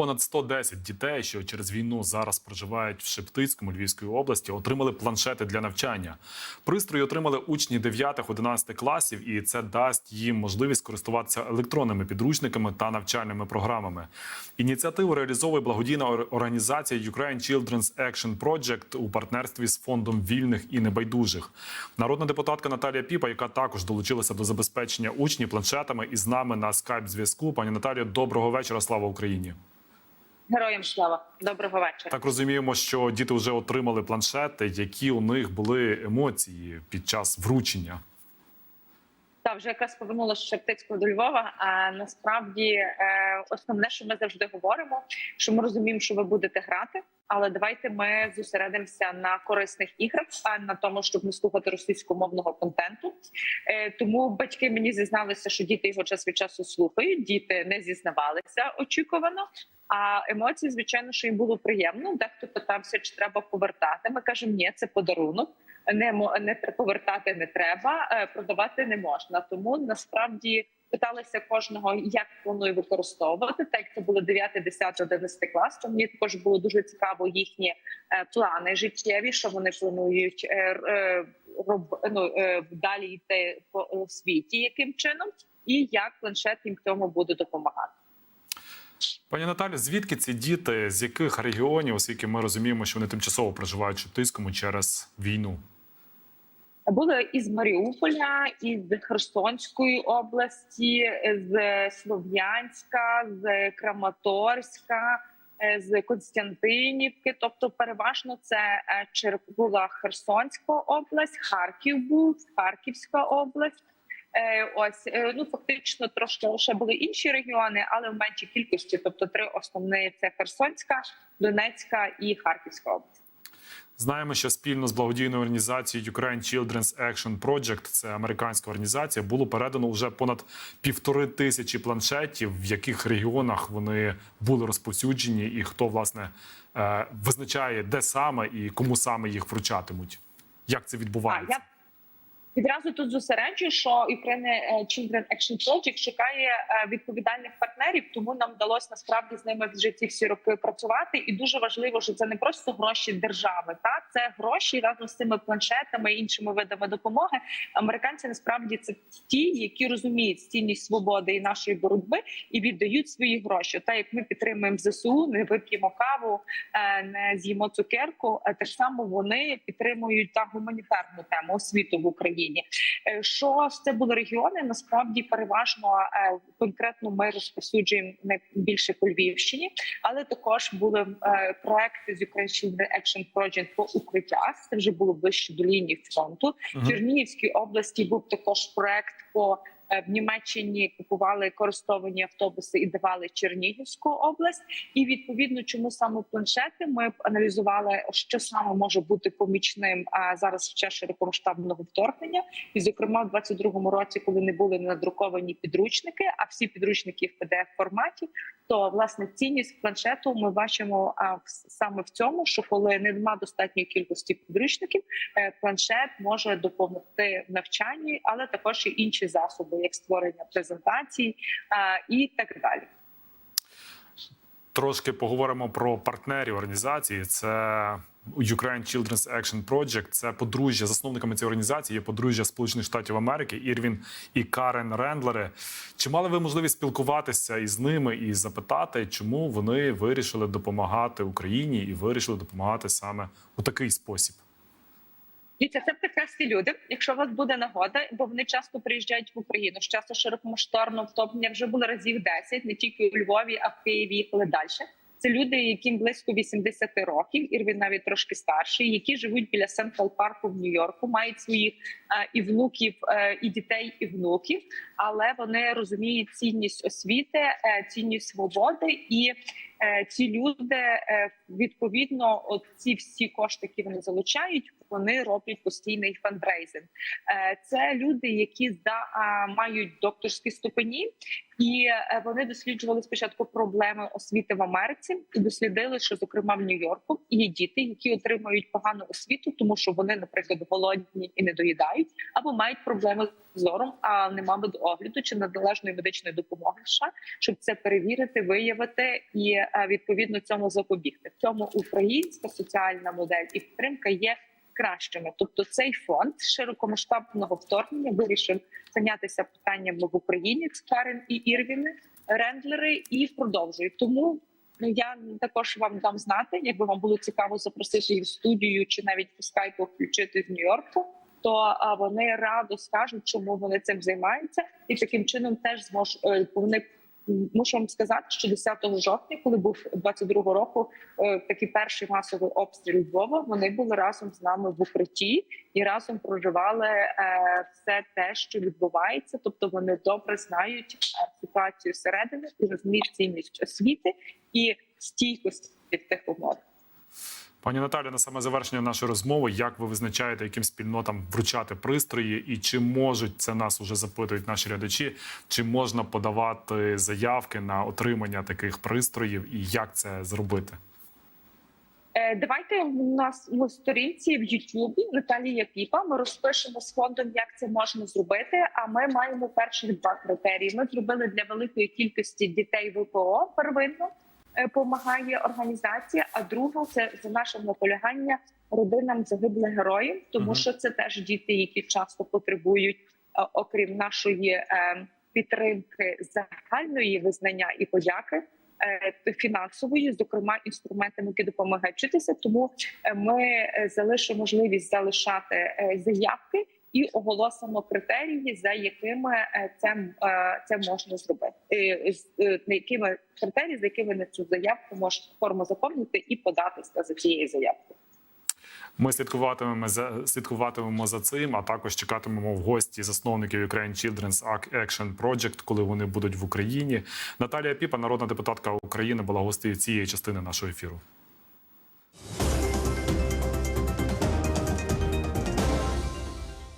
Понад 110 дітей, що через війну зараз проживають в Шептицькому Львівської області, отримали планшети для навчання. Пристрої отримали учні 9-11 класів, і це дасть їм можливість користуватися електронними підручниками та навчальними програмами. Ініціативу реалізовує благодійна організація Ukraine Children's Action Project у партнерстві з фондом вільних і небайдужих. Народна депутатка Наталія Піпа, яка також долучилася до забезпечення учнів планшетами, і з нами на скайп зв'язку. Пані Наталію, доброго вечора. Слава Україні. Героям слава, доброго вечора. Так розуміємо, що діти вже отримали планшети. Які у них були емоції під час вручення? Та вже якраз повернулася з Шептицького до Львова. А насправді е, основне, що ми завжди говоримо, що ми розуміємо, що ви будете грати, але давайте ми зосередимося на корисних іграх, а на тому, щоб не слухати російськомовного контенту. Е, тому батьки мені зізналися, що діти його час від часу слухають. Діти не зізнавалися очікувано. А емоції, звичайно, що їм було приємно. Дехто питався, чи треба повертати. Ми кажемо, ні, це подарунок. Не не повертати не треба, е, продавати не можна. Тому насправді питалися кожного, як планує використовувати. Так це було 9, 10, 11 клас. То мені також було дуже цікаво їхні е, плани життєві, що вони планують е, роб, ну, далі йти по світі, яким чином, і як планшет їм в цьому буде допомагати. Пані Наталі, звідки ці діти, з яких регіонів, оскільки ми розуміємо, що вони тимчасово проживають в Шептицькому через війну? Були із Маріуполя, із Херсонської області, з Слов'янська, з Краматорська, е, з Константинівки. Тобто, переважно це е, була Херсонська область, Харків був, Харківська область. Е, Ось е, ну фактично трошки ще були інші регіони, але в меншій кількості. Тобто, три основні це Херсонська, Донецька і Харківська область. Знаємо, що спільно з благодійною організацією Ukraine Children's Action Project, це американська організація, було передано вже понад півтори тисячі планшетів, в яких регіонах вони були розповсюджені, і хто власне е, визначає, де саме і кому саме їх вручатимуть. Як це А відбувається? Відразу тут зосереджую, що Ukraine е, Children Action Project шукає е, відповідальних партнерів, тому нам вдалося насправді з ними вже ці всі роки працювати. І дуже важливо, що це не просто гроші держави, та це гроші разом з цими планшетами і іншими видами допомоги. Американці насправді це ті, які розуміють цінність свободи і нашої боротьби і віддають свої гроші. Та як ми підтримуємо зсу, не вип'ємо каву, е, не з'їмо цукерку. Теж само вони підтримують та гуманітарну тему освіту в Україні. Е, Що це були регіони? Насправді переважно е, конкретно ми розповсюджуємо найбільше по Львівщині, але також були е, проекти з Ukraine Children Action Project по укриттях. Це вже було ближче до лінії фронту. В Чернігівській області був також проект по в Німеччині купували користовані автобуси і давали Чернігівську область. І відповідно, чому саме планшети ми аналізували, що саме може бути помічним зараз в час широкомасштабного вторгнення. І зокрема, в 22-му році, коли не були надруковані підручники, а всі підручники в pdf форматі, то власне цінність планшету ми бачимо саме в цьому, що коли нема достатньої кількості підручників, е, планшет може допомогти в навчанні, але також і інші засоби, як створення презентацій і так далі. Трошки поговоримо про партнерів організації. Це Ukraine Children's Action Project. Це подружжя. Засновниками цієї організації є подружжя Сполучених Штатів Америки Ірвін і Карен Рендлери. Чи мали ви можливість спілкуватися із ними і запитати, чому вони вирішили допомагати Україні і вирішили допомагати саме у такий спосіб? Дивіться, це прекрасні люди. Якщо у вас буде нагода, бо вони часто приїжджають в Україну. З часу широкомасштабного вторгнення вже було разів 10, не тільки у Львові, а в Києві їхали далі. Це люди, яким близько 80 років, і навіть трошки старший, які живуть біля Сентрал Парку в Нью-Йорку, мають своїх е, і внуків, е, і дітей, і внуків, але вони розуміють цінність освіти, е, цінність свободи і. Ці люди відповідно, от ці всі кошти, які вони залучають, вони роблять постійний фандрейзинг. Е, Це люди, які мають докторські ступені, і е, вони досліджували спочатку проблеми освіти в Америці і дослідили, що зокрема в Нью-Йорку є діти, які отримують погану освіту, тому що вони, наприклад, голодні і не доїдають, або мають проблеми з зором, а нема медогляду чи належної медичної допомоги. США, щоб це перевірити, виявити і е, відповідно цьому запобігти. В цьому українська соціальна модель і підтримка є кращими. Тобто, цей фонд широкомасштабного вторгнення вирішив зайнятися питаннями в Україні. Це Карен і Ірвіни, рендлери і продовжують. Тому ну, я також вам дам знати, якби вам було цікаво запросити їх в студію чи навіть по скайпу включити з Нью-Йорку. То вони радо скажуть, чому вони цим займаються, і таким чином теж змож е, вони мушу вам сказати, що 10 жовтня, коли був 22 року, е, такий перший масовий обстріл Львова, вони були разом з нами в укритті і разом проживали е, все те, що відбувається. Тобто вони добре знають е, ситуацію середини і розуміють цінність освіти і стійкості в тих умовах. Пані Наталі, на саме завершення нашої розмови, як ви визначаєте, яким спільнотам вручати пристрої, і чи можуть це нас уже запитують наші глядачі, чи можна подавати заявки на отримання таких пристроїв, і як це зробити? Е, Давайте в нас на сторінці в Ютубі Наталія Піпа. Ми розпишемо з фондом, як це можна зробити. А ми маємо перших два критерії. Ми зробили для великої кількості дітей ВПО первинно е, помагає організація. А друга це за нашим наполягання родинам загиблих героїв, тому що це теж діти, які часто потребують, е, окрім нашої е, підтримки загальної визнання і подяки е, фінансової, зокрема інструментами, які допомагають вчитися. Тому ми залишимо можливість залишати заявки і оголосимо критерії, за якими це, це можна зробити. Е, е, На якими критерії, за якими на цю заявку можна форму заповнити і податися за цією заявкою. Ми слідкуватимемо за слідкуватимемо за цим, а також чекатимемо в гості засновників Ukraine Children's Action Project, коли вони будуть в Україні. Наталія Піпа, народна депутатка України, була гостею цієї частини нашого ефіру.